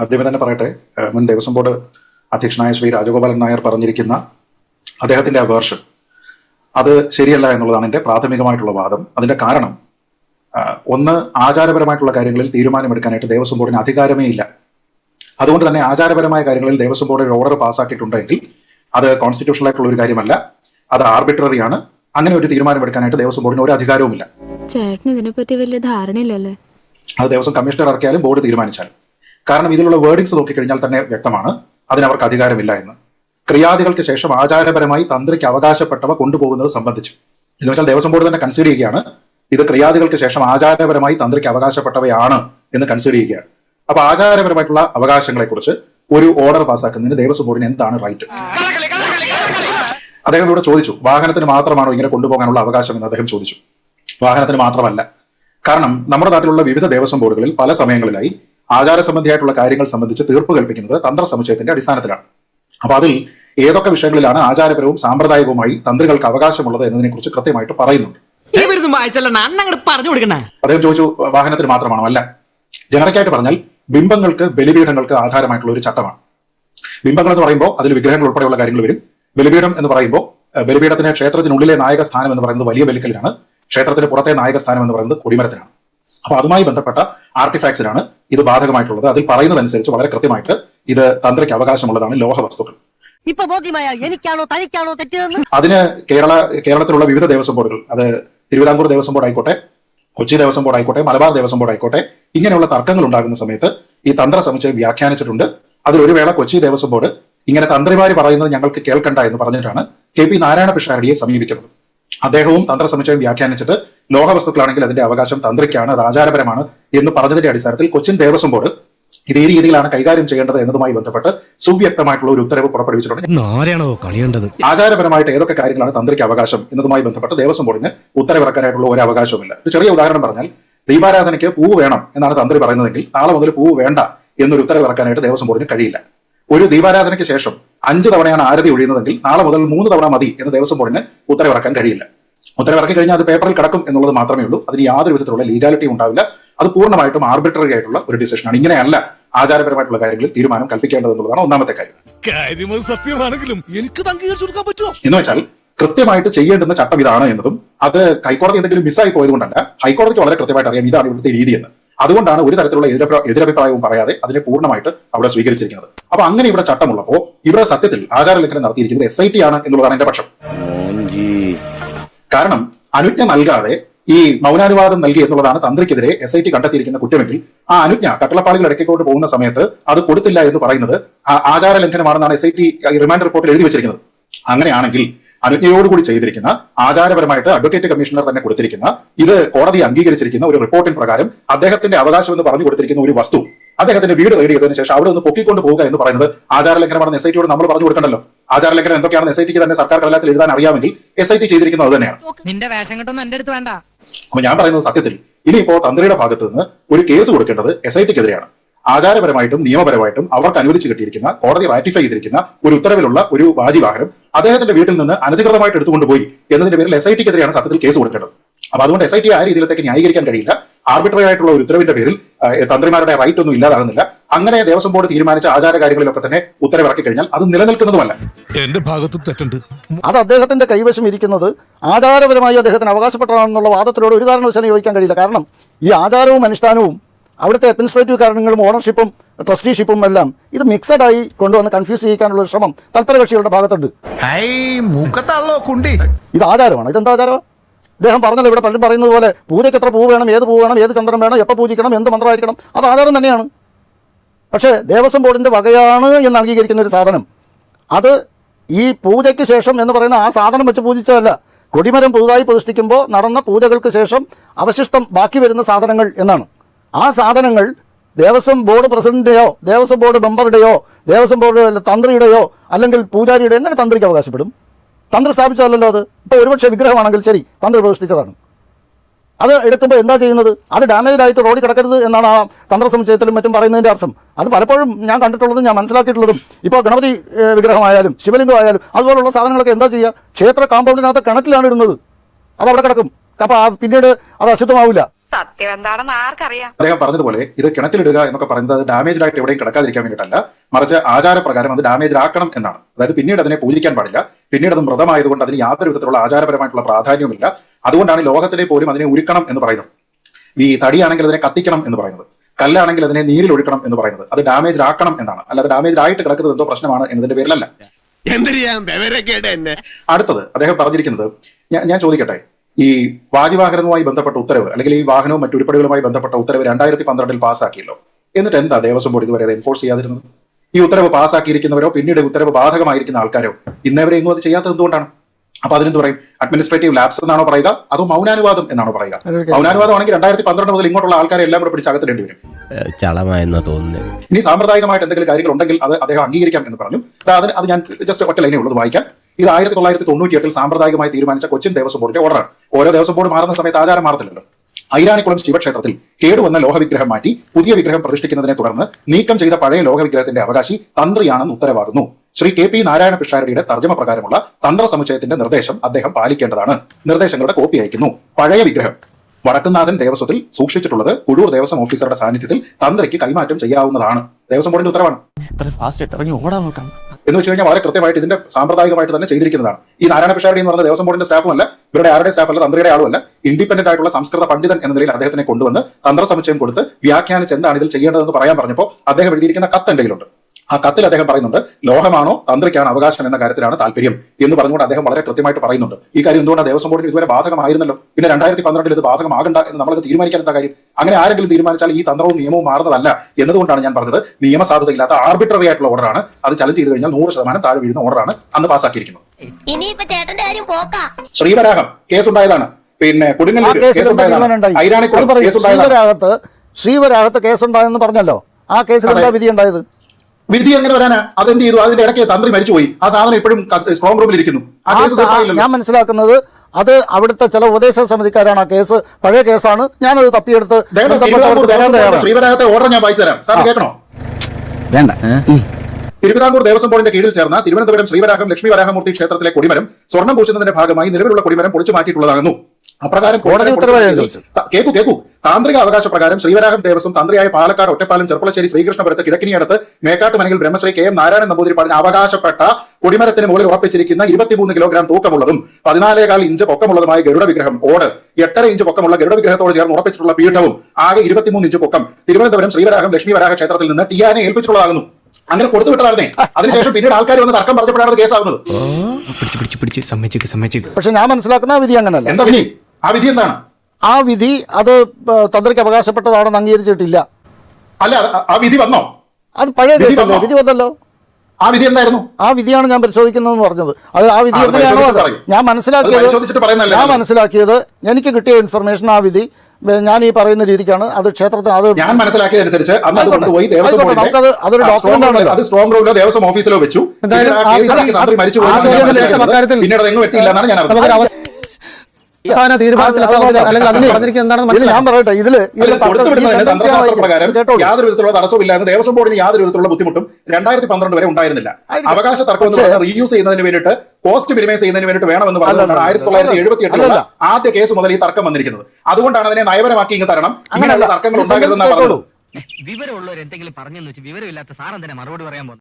ആദ്യമേ തന്നെ പറയട്ടെ മുൻ ദേവസ്വം ബോർഡ് അധ്യക്ഷനായ ശ്രീ രാജഗോപാലൻ നായർ പറഞ്ഞിരിക്കുന്ന അദ്ദേഹത്തിന്റെ ആ വേർഷൻ അത് ശരിയല്ല എന്നുള്ളതാണ് എന്റെ പ്രാഥമികമായിട്ടുള്ള വാദം. അതിന്റെ കാരണം ഒന്ന് ആചാരപരമായിട്ടുള്ള കാര്യങ്ങളിൽ തീരുമാനമെടുക്കാനായിട്ട് ദേവസ്വം ബോർഡിന് അധികാരമേ ഇല്ല. അതുകൊണ്ട് തന്നെ ആചാരപരമായ കാര്യങ്ങളിൽ ദേവസ്വം ബോർഡ് ഒരു ഓർഡർ പാസ്സാക്കിയിട്ടുണ്ടെങ്കിൽ അത് കോൺസ്റ്റിറ്റ്യൂഷണൽ ആയിട്ടുള്ള ഒരു കാര്യമല്ല. അത് ആർബിട്രറി ആണ് അങ്ങനെ ഒരു തീരുമാനമെടുക്കാനായിട്ട് ദേവസ്വം ബോർഡിന് ഒരു അധികാരവും ഇല്ല ചേട്ടന് ഇതിനെപ്പറ്റി വലിയ ധാരണയില്ലല്ലേ? അത് ദേവസ്വം കമ്മീഷണർ ഇറക്കിയാലും ബോർഡ് തീരുമാനിച്ചാലും. കാരണം ഇതിലുള്ള വേർഡിങ്സ് നോക്കിക്കഴിഞ്ഞാൽ തന്നെ വ്യക്തമാണ്. അതിനവർക്ക് അധികാരമില്ല എന്ന്. ക്രിയാദികൾക്ക് ശേഷം ആചാരപരമായി തന്ത്രിക്ക് അവകാശപ്പെട്ടവ കൊണ്ടുപോകുന്നത് സംബന്ധിച്ച്. എന്ന് വെച്ചാൽ ദേവസ്വം ബോർഡ് തന്നെ കൺസിഡർ ചെയ്യുകയാണ്. ഇത് ക്രിയാദികൾക്ക് ശേഷം ആചാരപരമായി തന്ത്രിക്ക് അവകാശപ്പെട്ടവയാണ് എന്ന് കൺസിഡർ ചെയ്യുകയാണ്. അപ്പൊ ആചാരപരമായിട്ടുള്ള അവകാശങ്ങളെക്കുറിച്ച് ഒരു ഓർഡർ പാസ്സാക്കുന്നതിന് ദേവസ്വം ബോർഡിന് എന്താണ് റൈറ്റ് അദ്ദേഹം ഇവിടെ ചോദിച്ചു വാഹനത്തിന് മാത്രമാണോ ഇങ്ങനെ കൊണ്ടുപോകാനുള്ള അവകാശം എന്ന് അദ്ദേഹം ചോദിച്ചു. വാഹനത്തിന് മാത്രമല്ല. കാരണം നമ്മുടെ നാട്ടിലുള്ള വിവിധ ദേവസ്വം ബോർഡുകളിൽ പല സമയങ്ങളിലായി ആചാര സംബന്ധിയായിട്ടുള്ള കാര്യങ്ങൾ സംബന്ധിച്ച് തീർപ്പ് കൽപ്പിക്കുന്നത് തന്ത്ര സമുച്ചയത്തിന്റെ അടിസ്ഥാനത്തിലാണ്. അപ്പൊ അതിൽ ഏതൊക്കെ വിഷയങ്ങളിലാണ് ആചാരപരവും സാമ്പ്രദായികവുമായി തന്ത്രികൾക്ക് അവകാശമുള്ളത് എന്നതിനെ കുറിച്ച് കൃത്യമായിട്ട് പറയുന്നുണ്ട്. പറഞ്ഞു കൊടുക്കണേ. അദ്ദേഹം ചോദിച്ചു വാഹനത്തിന് മാത്രമാണോ? അല്ല. ജനറയ്ക്കായിട്ട് പറഞ്ഞാൽ ബിംബങ്ങൾക്ക് ബലിപീഠങ്ങൾക്ക് ആധാരമായിട്ടുള്ള ഒരു ചട്ടമാണ്. ബിംബങ്ങൾ എന്ന് പറയുമ്പോൾ അതിൽ വിഗ്രഹങ്ങൾ ഉൾപ്പെടെയുള്ള കാര്യങ്ങൾ വരും. ബലിപീഠം എന്ന് പറയുമ്പോൾ ബലിപീഠത്തിന് ക്ഷേത്രത്തിനുള്ളിലെ നായക സ്ഥാനം എന്ന് പറയുന്നത് വലിയ ബലിക്കലിനാണ് ക്ഷേത്രത്തിന് പുറത്തെ നായക സ്ഥാനം എന്ന് പറയുന്നത് കൊടിമരത്തിനാണ്. അപ്പൊ അതുമായി ബന്ധപ്പെട്ട ആർട്ടിഫാക്ട്സിനാണ് ഇത് ബാധകമായിട്ടുള്ളത്. അതിൽ പറയുന്നതനുസരിച്ച് വളരെ കൃത്യമായിട്ട് ഇത് തന്ത്രയ്ക്ക് അവകാശമുള്ളതാണ് ലോഹ വസ്തുക്കൾ. ഇപ്പൊ ബോധ്യമായ? എനിക്കാണോ തനിക്കാണോ അതിന് കേരള കേരളത്തിലുള്ള വിവിധ ദേവസ്വം ബോർഡുകൾ അത് തിരുവിതാംകൂർ ദേവസ്വം ബോർഡ് ആയിക്കോട്ടെ കൊച്ചി ദേവസ്വം ബോർഡ് ആയിക്കോട്ടെ മലബാർ ദേവസ്വം ബോർഡ് ആയിക്കോട്ടെ ഇങ്ങനെയുള്ള തർക്കങ്ങൾ ഉണ്ടാകുന്ന സമയത്ത് ഈ തന്ത്ര സമുച്ചയം വ്യാഖ്യാനിച്ചിട്ടുണ്ട്. അതിലൊരു ഒരു വേള കൊച്ചി ദേവസ്വം ബോർഡ് ഇങ്ങനെ തന്ത്രിമാര് പറയുന്നത് ഞങ്ങൾക്ക് കേൾക്കണ്ട എന്ന് പറഞ്ഞിട്ടാണ് കെ പി നാരായണ പിഷാരടിയെ സമീപിക്കുന്നത്. അദ്ദേഹവും തന്ത്ര സമുച്ചയം വ്യാഖ്യാനിച്ചിട്ട് ലോഹവസ്തുക്കളാണെങ്കിൽ അതിന്റെ അവകാശം തന്ത്രിക്കാണ് അത് ആചാരപരമാണ് എന്ന് പറഞ്ഞതിന്റെ അടിസ്ഥാനത്തിൽ കൊച്ചിൻ ദേവസ്വം ബോർഡ് ഇത് രീതിയിലാണ് കൈകാര്യം ചെയ്യേണ്ടത് എന്നതുമായി ബന്ധപ്പെട്ട് സുവ്യക്തമായിട്ടുള്ള ഒരു ഉത്തരവ് പുറപ്പെടുവിച്ചിട്ടുണ്ട്. ആചാരപരമായിട്ട് ഏതൊക്കെ കാര്യങ്ങളാണ് തന്ത്രിക്ക് അവകാശം എന്നതുമായി ബന്ധപ്പെട്ട് ദേവസ്വം ബോർഡിന് ഉത്തരവിറക്കാനായിട്ടുള്ള ഒരു അവകാശവുമില്ല. ഒരു ചെറിയ ഉദാഹരണം പറഞ്ഞാൽ ദീപാരാധനയ്ക്ക് പൂവ് വേണം എന്നാണ് തന്ത്രി പറയുന്നതെങ്കിൽ നാളെ മുതൽ പൂവ് വേണ്ട എന്നൊരു ഉത്തരവിറക്കാനായിട്ട് ദേവസ്വം ബോർഡിന് കഴിയില്ല. ഒരു ദീപാരാധനയ്ക്ക് ശേഷം അഞ്ച് തവണയാണ് ആരതി ഒഴിയുന്നതെങ്കിൽ നാളെ മുതൽ മൂന്ന് തവണ മതി എന്ന് ദേവസ്വം ബോർഡിന് ഉത്തരവിറക്കാൻ കഴിയില്ല. ഉത്തരവിറക്കി കഴിഞ്ഞാൽ അത് പേപ്പറിൽ കിടക്കും എന്നുള്ളത് മാത്രമേ ഉള്ളൂ. അതിന് യാതൊരു വിധത്തിലുള്ള ലീഗാലിറ്റി ഉണ്ടാവില്ല. അത് പൂർണമായിട്ടും ആർബിട്രറി ആയിട്ടുള്ള ഒരു ഡിസിഷനാണ് ഇങ്ങനെയല്ല ആചാരപരമായിട്ടുള്ള കാര്യങ്ങളിൽ തീരുമാനം കൽപ്പിക്കേണ്ടത് എന്നുള്ളതാണ് ഒന്നാമത്തെ കാര്യം. കാര്യം സത്യമാണെങ്കിലും എനിക്ക് കൊടുക്കാൻ പറ്റുമോ? എന്ന് വെച്ചാൽ കൃത്യമായിട്ട് ചെയ്യേണ്ടുന്ന ചട്ടം ഇതാണ് എന്നതും അത് ഹൈക്കോടതി എന്തെങ്കിലും മിസ്സായി പോയതുകൊണ്ടല്ല ഹൈക്കോടതിക്ക് വളരെ കൃത്യമായിട്ട് അറിയാം ഇതാണ് ഇവിടുത്തെ രീതി എന്ന് അതുകൊണ്ടാണ് ഒരു തരത്തിലുള്ള എതിരഭി- എതിരഭിപ്രായവും പറയാതെ അതിനെ പൂർണമായിട്ട് അവിടെ സ്വീകരിച്ചിരിക്കുന്നത്. അപ്പൊ അങ്ങനെ ഇവിടെ ചട്ടമുള്ളപ്പോൾ ഇവിടെ സത്യത്തിൽ ആചാര ലംഘനം നടത്തിയിരിക്കുന്നത് എസ് ഐ ടി ആണ് എന്നുള്ളതാണ് എന്റെ പക്ഷം. കാരണം അനുജ്ഞ നൽകാതെ ഈ മൗനാനുവാദം നൽകി എന്നുള്ളതാണ് തന്ത്രിക്കെതിരെ എസ് ഐ ടി കണ്ടെത്തിയിരിക്കുന്ന കുറ്റമെങ്കിൽ ആ അനുജ്ഞ കട്ടളപ്പാളികൾ ഇടയ്ക്കോട്ട് പോകുന്ന സമയത്ത് അത് കൊടുത്തില്ല എന്ന് പറയുന്നത് ആ ആചാര ലംഘനമാണെന്നാണ് എസ് ഐ ടി റിമാൻഡ് റിപ്പോർട്ടിൽ എഴുതി വെച്ചിരിക്കുന്നത്. അങ്ങനെയാണെങ്കിൽ അനുജ്ഞയോടുകൂടി ചെയ്തിരിക്കുന്ന ആചാരപരമായിട്ട് അഡ്വക്കേറ്റ് കമ്മീഷണർ തന്നെ കൊടുത്തിരിക്കുന്ന ഇത് കോടതി അംഗീകരിച്ചിരിക്കുന്ന ഒരു റിപ്പോർട്ടിൻ പ്രകാരം അദ്ദേഹത്തിന്റെ അവകാശം എന്ന് പറഞ്ഞു കൊടുത്തിരിക്കുന്ന ഒരു വസ്തു. അദ്ദേഹത്തിന്റെ വീട് റെഡി ചെയ്തതിനു ശേഷം അവിടെ നിന്ന് പൊക്കിക്കൊണ്ട് പോവുക എന്ന് പറയുന്നത് ആചാരലംഘനമാണ് എസ് ഐ ടിയോട് നമ്മൾ പറഞ്ഞു കൊടുക്കണ്ടല്ലോ. ആചാരലംഘനം എന്തൊക്കെയാണ് എസ് ഐ ടിക്ക് തന്നെ സർക്കാർ കടലാസിൽ എഴുതാൻ അറിയാമെങ്കിൽ എസ് ഐ ടി ചെയ്തിരിക്കുന്നത് തന്നെയാണ്. നിന്റെ വേഷം കെട്ടൊന്നും എന്റെ അടുത്ത് വേണ്ട. അപ്പൊ ഞാൻ പറയുന്നത് സത്യത്തിൽ ഇനിയിപ്പോ തന്ത്രിയുടെ ഭാഗത്ത് നിന്ന് ഒരു കേസ് കൊടുക്കേണ്ടത് എസ് ഐ ടിക്കെതിരെയാണ് ആചാരപരമായിട്ടും നിയമപരമായിട്ടും അവർക്ക് അനുവദിച്ചു കിട്ടിയിരിക്കുന്ന കോടതി റാറ്റിഫൈ ചെയ്തിരിക്കുന്ന ഒരു ഉത്തരവിലുള്ള ഒരു വാജിവാഹനം അദ്ദേഹത്തിന്റെ വീട്ടിൽ നിന്ന് അനധികൃതമായിട്ട് എടുത്തുകൊണ്ടുപോയി എന്നതിന്റെ പേരിൽ എസ് ഐ ടിക്കെതിരെയാണ് സത്യത്തിൽ കേസ് കൊടുക്കേണ്ടത്. അപ്പൊ അതുകൊണ്ട് എസ് ഐ ടി ആ രീതിയിലേക്ക് ന്യായീകരിക്കാൻ കഴിയില്ല. ആർബിട്രറി ആയിട്ടുള്ള ഒരു ഉത്തരവിന്റെ പേരിൽ തന്ത്രിമാരുടെ റൈറ്റ് ഒന്നും ഇല്ലാതാകുന്നില്ല. അങ്ങനെ ദേവസ്വം ബോർഡ് തീരുമാനിച്ച ആചാര കാര്യങ്ങളിലൊക്കെ തന്നെ ഉത്തരവിറക്കി കഴിഞ്ഞാൽ അത് നിലനിൽക്കുന്നതുമല്ല. എന്റെ ഭാഗത്തും തെറ്റുണ്ട്. അത് അദ്ദേഹത്തിന്റെ കൈവശം ഇരിക്കുന്നത് ആചാരപരമായി അദ്ദേഹത്തിന് അവകാശപ്പെട്ടതാണെന്നുള്ള വാദത്തിനോട് ഒരു കാരണവശാലും യോജിക്കാൻ കഴിയില്ല. കാരണം ഈ ആചാരവും അനുഷ്ഠാനവും അവിടുത്തെ അഡ്മിനിസ്ട്രേറ്റീവ് കാരണങ്ങളും ഓണർഷിപ്പും ട്രസ്റ്റിഷിപ്പും എല്ലാം ഇത് മിക്സഡ് ആയി കൊണ്ടുവന്ന് കൺഫ്യൂസ് ചെയ്യിക്കാനുള്ള ഒരു ശ്രമം തൽപരകക്ഷികളുടെ ഭാഗത്തുണ്ട്. ഇത് ആചാരമാണ്. ഇതെന്താ ആചാരം? അദ്ദേഹം പറഞ്ഞല്ലോ ഇവിടെ പലരും പറയുന്നത് പോലെ പൂജയ്ക്ക് എത്ര പൂ വേണം ഏത് പൂ വേണം ഏത് ചന്ദ്രൻ വേണം എപ്പോൾ പൂജിക്കണം എന്ത് മന്ത്രമായിരിക്കണം. അത് ആചാരം തന്നെയാണ്. പക്ഷേ ദേവസ്വം ബോർഡിന്റെ വകയാണ് എന്ന് അംഗീകരിക്കുന്ന ഒരു സാധനം. അത് ഈ പൂജയ്ക്ക് ശേഷം എന്ന് പറയുന്ന ആ സാധനം വെച്ച് പൂജിച്ചതല്ല. കൊടിമരം പുതുതായി പ്രതിഷ്ഠിക്കുമ്പോൾ നടന്ന പൂജകൾക്ക് ശേഷം അവശിഷ്ടം ബാക്കി വരുന്ന സാധനങ്ങൾ എന്നാണ്. ആ സാധനങ്ങൾ ദേവസ്വം ബോർഡ് പ്രസിഡന്റിന്റെയോ ദേവസ്വം ബോർഡ് മെമ്പറുടെയോ ദേവസ്വം ബോർഡ് തന്ത്രിയുടെയോ അല്ലെങ്കിൽ പൂജാരിയുടെ എങ്ങനെ തന്ത്രിക്ക് അവകാശപ്പെടും? തന്ത്രി സ്ഥാപിച്ചതല്ലോ അത്. ഇപ്പോൾ ഒരുപക്ഷെ വിഗ്രഹമാണെങ്കിൽ ശരി തന്ത്രി പ്രതിഷ്ഠിച്ചതാണ്. അത് എടുക്കുമ്പോൾ എന്താ ചെയ്യുന്നത്? അത് ഡാമേജ് ആയിട്ട് റോഡിൽ കിടക്കരുത് എന്നാണ് ആ തന്ത്ര സമുച്ചയത്തിലും മറ്റും പറയുന്നതിന്റെ അർത്ഥം. അത് പലപ്പോഴും ഞാൻ കണ്ടിട്ടുള്ളതും ഞാൻ മനസ്സിലാക്കിയിട്ടുള്ളതും. ഇപ്പോൾ ഗണപതി വിഗ്രഹമായാലും ശിവലിംഗമായാലും അതുപോലുള്ള സാധനങ്ങളൊക്കെ എന്താ ചെയ്യുക? ക്ഷേത്ര കാമ്പൗണ്ടിനകത്ത് കിണറ്റിലാണ് ഇടുന്നത്. അത് അവിടെ കിടക്കും അപ്പോൾ പിന്നീട് അത് അശുദ്ധമാവില്ല. സത്യം എന്താണെന്ന് ആർക്കറിയാം. അദ്ദേഹം പറഞ്ഞതുപോലെ ഇത് കിണറ്റിലിടുക എന്നൊക്കെ പറയുന്നത് ഡാമേജ് ആയിട്ട് എവിടെയും കിടക്കാതിരിക്കാൻ വേണ്ടിയിട്ടല്ല. മറിച്ച് ആചാരപ്രകാരം അത് ഡാമേജ് ആക്കണം എന്നാണ്. അതായത് പിന്നീട് അതിനെ പൂജിക്കാൻ പാടില്ല. പിന്നീട് അത് മൃതമായതുകൊണ്ട് അതിന് യാതൊരു വിധത്തിലുള്ള ആചാരപരമായിട്ടുള്ള പ്രാധാന്യവുമില്ല. അതുകൊണ്ടാണ് ലോകത്തിലെ പോലും അതിനെ ഉരുക്കണം എന്ന് പറയുന്നത്. ഈ തടിയാണെങ്കിൽ അതിനെ കത്തിക്കണം എന്ന് പറയുന്നത്. കല്ലാണെങ്കിൽ അതിനെ നീരിൽ ഒഴുക്കണം എന്ന് പറയുന്നത്. അത് ഡാമേജ് ആക്കണം എന്നാണ്. അല്ലാതെ ഡാമേജ് ആയിട്ട് കിടക്കുന്നത് എന്തോ പ്രശ്നമാണ് എന്നതിന്റെ പേരിലല്ല. അടുത്തത് അദ്ദേഹം പറഞ്ഞിരിക്കുന്നത് ഞാൻ ഞാൻ ചോദിക്കട്ടെ. ഈ വാജിവാഹനവുമായി ബന്ധപ്പെട്ട ഉത്തരവ് അല്ലെങ്കിൽ ഈ വാഹനവും മറ്റു ഉരുപ്പടികളുമായി ബന്ധപ്പെട്ട ഉത്തരവ് രണ്ടായിരത്തി പന്ത്രണ്ടിൽ പാസ്സാക്കിയല്ലോ എന്നിട്ട് എന്താ ദേവസ്വം ബോർഡ് ഇതുവരെ അത് എൻഫോഴ്സ് ചെയ്യാതിരുന്നത്? ഈ ഉത്തരവ് പാസ്സാക്കിയിരിക്കുന്നവരോ പിന്നീട് ഉത്തരവ് ബാധകമായിരിക്കുന്ന ആൾക്കാരോ ഇന്നവരെ എങ്ങും അത് ചെയ്യാത്തത് എന്തുകൊണ്ടാണ്? അപ്പൊ അതിനെന്ത് പറയും? അഡ്മിനിസ്ട്രേറ്റീവ് ലാബ്സ് എന്നാണോ പറയുക? അതോ മൗനാനുവാദം എന്നാണോ പറയുക? മൗനാനുവാദം ആണെങ്കിൽ രണ്ടായിരത്തി പന്ത്രണ്ട് മുതൽ ഇങ്ങോട്ടുള്ള ആൾക്കാരെ എല്ലാം കൂടെ പിടിച്ച് അകത്തിടേണ്ടി വരും. ചളമായെന്ന് തോന്നുന്നു. ഇനി സാമ്പ്രദായികമായിട്ട് എന്തെങ്കിലും കാര്യങ്ങൾ ഉണ്ടെങ്കിൽ അത് അദ്ദേഹം അംഗീകരിക്കാം എന്ന് പറഞ്ഞു. അത് അത് ഞാൻ ജസ്റ്റ് ഒറ്റ ലൈനേ ഉള്ളത് വായിക്കാം. ഇത് ആയിരത്തി തൊള്ളായിരത്തി തൊണ്ണൂറ്റി എട്ടിൽ സാമ്പ്രദായികമായി തീരുമാനിച്ച കൊച്ചിൻ ദേവസ്വം ബോർഡിന്റെ ഓർഡറാണ് ഓരോ ദേവസ്വം ബോർഡ് മാറുന്ന സമയത്ത് ആചാരം മാറത്തില്ലല്ലോ. ഐരാണിക്കുളം ശിവക്ഷേത്രത്തിൽ കേടുവന്ന ലോഹവിഗ്രഹം മാറ്റി പുതിയ വിഗ്രഹം പ്രതിഷ്ഠിക്കുന്നതിനെ തുടർന്ന് നീക്കം ചെയ്ത പഴയ ലോഹവിഗ്രഹത്തിന്റെ അവകാശി തന്ത്രിയാണെന്ന് ഉത്തരവാകുന്നു. ശ്രീ കെ പി നാരായണ പിഷാരടിയുടെ തർജമ പ്രകാരമുള്ള തന്ത്ര സമുച്ചയത്തിന്റെ നിർദ്ദേശം അദ്ദേഹം പാലിക്കേണ്ടതാണ്. നിർദ്ദേശങ്ങളുടെ കോപ്പി അയക്കുന്നു പഴയ വിഗ്രഹം. വടക്കുന്നാഥൻ ദേവസ്വത്തിൽ സൂക്ഷിച്ചിട്ടുള്ളത് കുഴൂർ ദേവസ്വം ഓഫീസറുടെ സാന്നിധ്യത്തിൽ തന്ത്രിക്ക് കൈമാറ്റം ചെയ്യാവുന്നതാണ്. ദേവസ്വം ബോർഡിന്റെ ഉത്തരവാണ്. എന്ന് വെച്ച് കഴിഞ്ഞാൽ വളരെ കൃത്യമായിട്ട് ഇതിന്റെ സാമ്പ്രദായികമായിട്ട് തന്നെ ചെയ്തിരിക്കുന്നതാണ്. ഈ നാരായണ പിഷാരടി എന്ന് പറഞ്ഞ ദേവസ്വം ബോർഡിന്റെ സ്റ്റാഫും അല്ല ഇവരുടെ ആരുടെ സ്റ്റാഫല്ല തന്ത്രിയുടെ ആളുമല്ല. ഇൻഡിപെൻഡന്റ് ആയിട്ടുള്ള സംസ്കൃത പണ്ഡിതൻ എന്ന നിലയിൽ അദ്ദേഹത്തിനെ കൊണ്ടുവന്ന് തന്ത്ര സമുച്ചയം കൊടുത്ത് വ്യാഖ്യാനിച്ച് എന്താണ് ഇതിൽ ചെയ്യേണ്ടതെന്ന് പറയാൻ പറഞ്ഞപ്പോൾ അദ്ദേഹം എഴുതിയിരിക്കുന്ന കത്ത് എന്തെങ്കിലും കയ്യിലുണ്ട്. ആ കത്തിൽ അദ്ദേഹം പറയുന്നുണ്ട് ലോഹമാണോ തന്ത്രിക്കാണ് അവകാശം എന്ന കാര്യത്തിലാണ് താല്പര്യം എന്ന് പറഞ്ഞുകൊണ്ട് അദ്ദേഹം വളരെ കൃത്യമായിട്ട് പറയുന്നുണ്ട്. ഈ കാര്യം എന്തുകൊണ്ട് ദേവസ്വം ബോർഡിന് ഇതുവരെ ബാധകമായിരുന്നല്ലോ? പിന്നെ രണ്ടായിരത്തി പന്ത്രണ്ടിൽ ഇത് ബാധകമാകണ്ട എന്ന് നമ്മളത് തീരുമാനിക്കാൻ എന്താ കാര്യം? അങ്ങനെ ആരെങ്കിലും തീരുമാനിച്ചാൽ ഈ തന്ത്രവും നിയമവും മാറുന്നതല്ല എന്നതുകൊണ്ടാണ് ഞാൻ പറഞ്ഞത്. നിയമസാധുതയില്ലാത്ത ആർബിട്രറി ആയിട്ടുള്ള ഓർഡറാണ് അത് ചലഞ്ച് ചെയ്ത് കഴിഞ്ഞാൽ നൂറ് ശതമാനം താഴെ വീഴുന്ന ഓർഡറാണ് അന്ന് പാസ്സാക്കിയിരിക്കുന്നത്. ശ്രീവരാഹം കേസ് ഉണ്ടായതാണ് പിന്നെ കൊടുങ്ങല്ലൂർ കേസ് എന്താ തീരുമാനം കേസുണ്ടായതാണ്. ഉണ്ടായി? അത് ഐരാണിക്കുളം പറയൂ. കേസുണ്ടായതാണ്. ശ്രീവരാഗത്ത് ശ്രീവരാഗത്ത് കേസുണ്ടായെന്ന് പറഞ്ഞല്ലോ. ആ കേസിൽ എന്താ. വിധി ഉണ്ടായത് വിധി എങ്ങനെ വരാനാ? അതെന്ത് ചെയ്തു? അതിന്റെ ഇടയ്ക്ക് തന്ത്രി മരിച്ചുപോയി. ആ സാധനം ഇപ്പോഴും സ്ട്രോങ് റൂമിൽ ഇരിക്കുന്നു. ഞാൻ മനസ്സിലാക്കുന്നത് അത് അവിടുത്തെ ചില ഉപദേശ സമിതിക്കാരാണ്. ആ കേസ് പഴയ കേസാണ്. ഞാനത് തപ്പിയെടുത്ത് ശ്രീവരാഗത്തെ ഓർഡർ ഞാൻ വായിച്ചു തരാം. സാർ കേൾക്കണോ? വേണ്ട. തിരുവിതാംകൂർ ദേവസ്വം ബോർഡിന്റെ കീഴിൽ ചേർന്ന തിരുവനന്തപുരം ശ്രീവരാഹം ലക്ഷ്മി വരാഹമൂർത്തി ക്ഷേത്രത്തിലെ കൊടിമരം സ്വർണം പൂശുന്നതിന്റെ ഭാഗമായി നിലവിലുള്ള കൊടിമരം പൊളിച്ചു മാറ്റിയിട്ടുള്ളതാകുന്നു. അപ്രകാരം കോടതി കേക്കു കേക്കു താന്ത്രിക അവകാശ പ്രകാരം ശ്രീവരാഹം ദേവസ്വം തന്ത്രിയായ പാലക്കാട് ഒറ്റപ്പാലം ചെറുപ്പളശ്ശേരി ശ്രീകൃഷ്ണപുരത്ത് മേക്കാട്ട് മനയിൽ ബ്രഹ്മശ്രീ കെ എം നാരായണൻ നമ്പൂതിരി നമ്പൂതിരിപ്പാടിന് അവകാശപ്പെട്ട കൊടിമരത്തിന് മുകളിൽ ഉറപ്പിച്ചിരിക്കുന്ന ഇരുപത്തിമൂന്ന് കിലോഗ്രാം തൂക്കമുള്ളതും പതിനാലേകാൽ ഇഞ്ച് പൊക്കമുള്ളതുമായ ഗരുഡ വിഗ്രഹം ഓട് എട്ടര ഇഞ്ച് പൊക്കമുള്ള ഗരുഡ വിഗ്രഹത്തോട് ചേർന്ന് ഉറപ്പിച്ചിട്ടുള്ള പീഠവും ആകെ ഇരുപത്തിമൂന്ന് ഇഞ്ച് പൊക്കം തിരുവനന്തപുരം ശ്രീവരാഹം ലക്ഷ്മി വരാഹ ക്ഷേത്രത്തിൽ നിന്ന് ടിയാനെ ഏൽപ്പിച്ചിട്ടുള്ളതാകുന്നു. അങ്ങനെ കൊടുത്തു വിട്ടതായിരുന്നേ അതിനുശേഷം പിന്നീട് ആൾക്കാർ വന്ന് തർക്കം പറഞ്ഞപ്പോഴാണ് കേസാകുന്നത്. പക്ഷെ ഞാൻ മനസ്സിലാക്കുന്ന വിധി അങ്ങനല്ല. എന്താ വിധി? ആ വിധി എന്താണ്? ആ വിധി അത് തന്ത്രിക്ക് അവകാശപ്പെട്ടതാണെന്ന് അംഗീകരിച്ചിട്ടില്ല. അല്ല ആ വിധി വന്നോ? അത് പഴയ വിധി കേസല്ലേ? വിധി വന്നല്ലോ. ആ വിധി എന്തായിരുന്നു? ആ വിധിയാണ് ഞാൻ പരിശോധിക്കുന്നതെന്ന് പറഞ്ഞത്. അത് ആ വിധി എങ്ങനെയാണോ. ഞാൻ മനസ്സിലാക്കിയത് ഞാൻ മനസ്സിലാക്കിയത് എനിക്ക് കിട്ടിയ ഇൻഫർമേഷൻ ആ വിധി. ഞാൻ ഈ പറയുന്ന രീതിക്കാണ്. അത് ക്ഷേത്രത്തിൽ അത് ഞാൻ മനസ്സിലാക്കിയതനുസരിച്ച് നമുക്കത് അതൊരു ആണല്ലോ. അത് സ്ട്രോങ് റൂമിലോ ദേവസ്വം ഓഫീസിലോ വെച്ചു. പിന്നീട് അതെങ്ങും എത്തിയില്ല എന്നാണ് ഞാൻ എന്താണെന്ന് ഇതിൽ ഞാൻ പറയട്ടെ ഇതിൽ. യാതൊരു വിധത്തിലുള്ള തടസ്സവും ഇല്ല എന്ന് ദേവസ്വം ബോർഡിന് യാതൊരു വിധത്തിലുള്ള ബുദ്ധിമുട്ടും രണ്ടായിരത്തി പന്ത്രണ്ട് വരെ ഉണ്ടായിരുന്നില്ല. അവകാശ തർക്കം റീയൂസ് ചെയ്യുന്നതിന് വേണ്ടിയിട്ട് കോസ്റ്റ് മിനിമൈസ് ചെയ്യുന്നതിന് വേണ്ടിയിട്ട് വേണമെന്ന്. പറഞ്ഞുകൊണ്ടാണ് ആയിരത്തി തൊള്ളായിരത്തി എഴുപത്തി എട്ടിലുള്ള ആദ്യ കേസ് മുതൽ ഈ തർക്കം വന്നിരിക്കുന്നത്. അതുകൊണ്ടാണ് അതിനെ നയപരമാക്കി ഇങ്ങ് തരണം. ഇങ്ങനെയുള്ള. തർക്കങ്ങൾ ഉണ്ടാകരുതെന്നാണ് പറഞ്ഞത്. വിവരമുള്ളവർ എന്തെങ്കിലും പറഞ്ഞെന്ന് വെച്ച് വിവരമില്ലാത്ത സാറെന്തിനെ മറുപടി പറയാൻ പോകുന്നത്